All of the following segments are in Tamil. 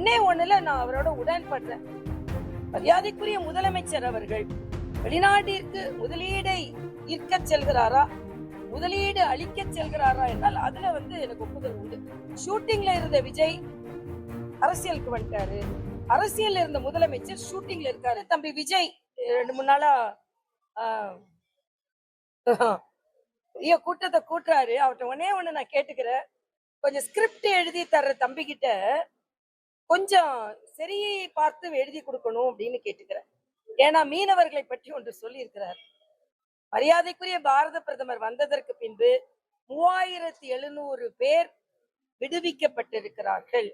ஒன்னே ஒண்ணுல நான் அவரோட உடன்படுறேன். மரியாதைக்குரிய முதலமைச்சர் அவர்கள் வெளிநாட்டிற்கு முதலீடை ஈர்க்க செல்கிறாரா? முதலீடு அளிக்க செல்கிறாரா என்றால் அதுல வந்து எனக்கு ஒப்புதல் உண்டு. ஷூட்டிங்ல இருந்த விஜய் அரசியலுக்கு வந்துட்டாரு. அரசியல்ல இருந்த முதலமைச்சர் ஷூட்டிங்ல இருக்காரு. தம்பி விஜய் ரெண்டு மூணு நாளா ஐயோ கூட்டத்தை கூட்டுறாரு. அவர்கிட்ட ஒன்னே ஒண்ணு நான் கேட்டுக்கிறேன். கொஞ்சம் ஸ்கிரிப்ட் எழுதி தர்ற தம்பி கிட்ட கொஞ்சம் சரியை பார்த்து எழுதி கொடுக்கணும் அப்படின்னு கேட்டுக்கிறேன். ஏன்னா மீனவர்களை பற்றி ஒன்று சொல்லியிருக்கிறார். மரியாதைக்குரிய பாரத பிரதமர் வந்ததற்கு பின்பு மூவாயிரத்தி எழுநூறு பேர் விடுவிக்கப்பட்டிருக்கிறார்கள்.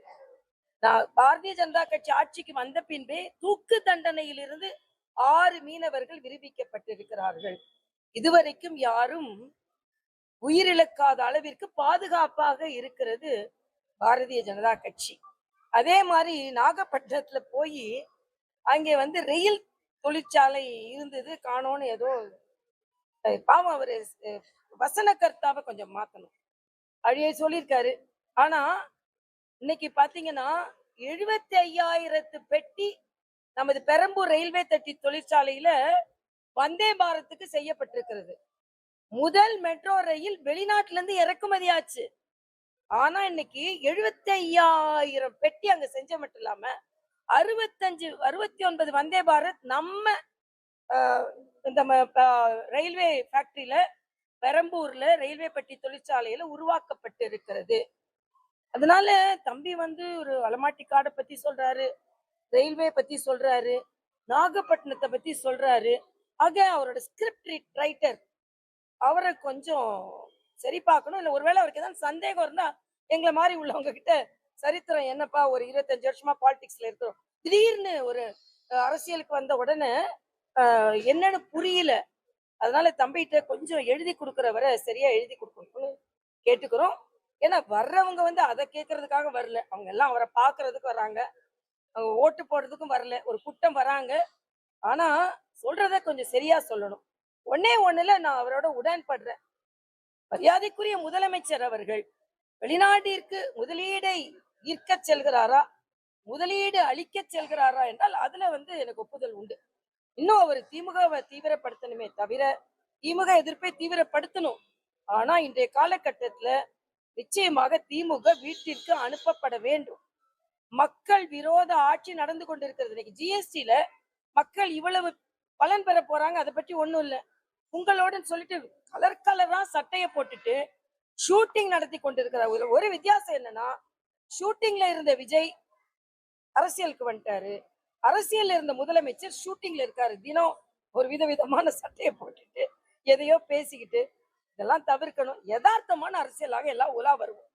நான் பாரதிய ஜனதா கட்சி ஆட்சிக்கு வந்த பின்பே தூக்கு தண்டனையிலிருந்து ஆறு மீனவர்கள் விடுவிக்கப்பட்டிருக்கிறார்கள். இதுவரைக்கும் யாரும் உயிரிழக்காத அளவிற்கு பாதுகாப்பாக இருக்கிறது பாரதிய ஜனதா கட்சி. அதே மாதிரி நாகப்பட்டினத்துல போய் அங்கே வந்து ரயில் தொழிற்சாலை இருந்தது. காணோன்னு ஏதோ பாவம் அவர் வசன வசனகர்த்தாவை கொஞ்சம் மாத்தணும். அழிய சொல்லியிருக்காரு ஆனா இன்னைக்கு பாத்தீங்கன்னா எழுபத்தி ஐயாயிரத்து பெட்டி நமது பெரம்பூர் ரயில்வே தட்டி தொழிற்சாலையில வந்தே பாரத்துக்கு செய்யப்பட்டிருக்கிறது. முதல் மெட்ரோ ரயில் வெளிநாட்டிலேருந்து இருந்து இறக்குமதி ஆச்சு. ஆனா இன்னைக்கு எழுபத்தி ஐயாயிரம் பெட்டி அங்க செஞ்ச மட்டும் இல்லாம அறுபத்தஞ்சு அறுபத்தி ஒன்பது வந்தே பாரத் நம்ம இந்த ரயில்வே ஃபேக்டரியில பெரம்பூர்ல ரயில்வே பெட்டி தொழிற்சாலையில உருவாக்கப்பட்டு இருக்கிறது. அதனால தம்பி வந்து ஒரு அலமாட்டி காடை பத்தி சொல்றாரு ரயில்வே பத்தி சொல்றாரு நாகப்பட்டினத்தை பத்தி சொல்றாரு. ஆக அவரோட ஸ்கிரிப்ட் ரைட்டர் அவரை கொஞ்சம் சரி பார்க்கணும். இல்ல ஒருவேளை அவருக்கு ஏதாவது சந்தேகம் இருந்தால் எங்களை மாதிரி உள்ளவங்க கிட்ட சரித்திரம் என்னப்பா ஒரு இருபத்தஞ்சு வருஷமா பாலிடிக்ஸ்ல இருக்கிறோம் திடீர்னு ஒரு அரசியலுக்கு வந்த உடனே என்னன்னு புரியல. அதனால தம்பிகிட்ட கொஞ்சம் எழுதி கொடுக்குறவரை சரியா எழுதி கொடுக்கணும்னு கேட்டுக்கிறோம். ஏன்னா வர்றவங்க வந்து அதை கேட்கறதுக்காக வரல. அவங்க எல்லாம் அவரை பார்க்கறதுக்கு வராங்க அவங்க ஓட்டு போடுறதுக்கும் வரல. ஒரு கூட்டம் வராங்க. ஆனா சொல்றத கொஞ்சம் சரியா சொல்லணும். ஒன்னே ஒண்ணுல நான் அவரோட உடன்படுறேன். மரியாதைக்குரிய முதலமைச்சர் அவர்கள் வெளிநாட்டிற்கு முதலீடை ஈர்க்க செல்கிறாரா? முதலீடு அளிக்க செல்கிறாரா என்றால் அதுல வந்து எனக்கு ஒப்புதல் உண்டு. இன்னும் அவர் திமுகவை தீவிரப்படுத்தணுமே தவிர திமுக எதிர்ப்பை தீவிரப்படுத்தணும். ஆனா இன்றைய காலகட்டத்துல நிச்சயமாக திமுக வீட்டிற்கு அனுப்பப்பட வேண்டும். மக்கள் விரோத ஆட்சி நடந்து கொண்டிருக்கிறது. இன்னைக்கு ஜிஎஸ்டில மக்கள் இவ்வளவு பலன் பெற போறாங்க அதை பற்றி ஒண்ணும் இல்ல. உங்களோடன்னு சொல்லிட்டு கலர் கலரா சட்டையை போட்டுட்டு ஷூட்டிங் நடத்தி கொண்டிருக்கிறார் ஒரு ஒரு வித்தியாசம் என்னன்னா ஷூட்டிங்ல இருந்த விஜய் அரசியலுக்கு வந்துட்டாரு. அரசியல்ல இருந்த முதலமைச்சர் ஷூட்டிங்ல இருக்காரு. தினம் ஒரு விதவிதமான சட்டையை போட்டுட்டு எதையோ பேசிக்கிட்டு இதெல்லாம் தவிர்க்கணும். யதார்த்தமான அரசியலாக எல்லாம் உலா வருவோம்.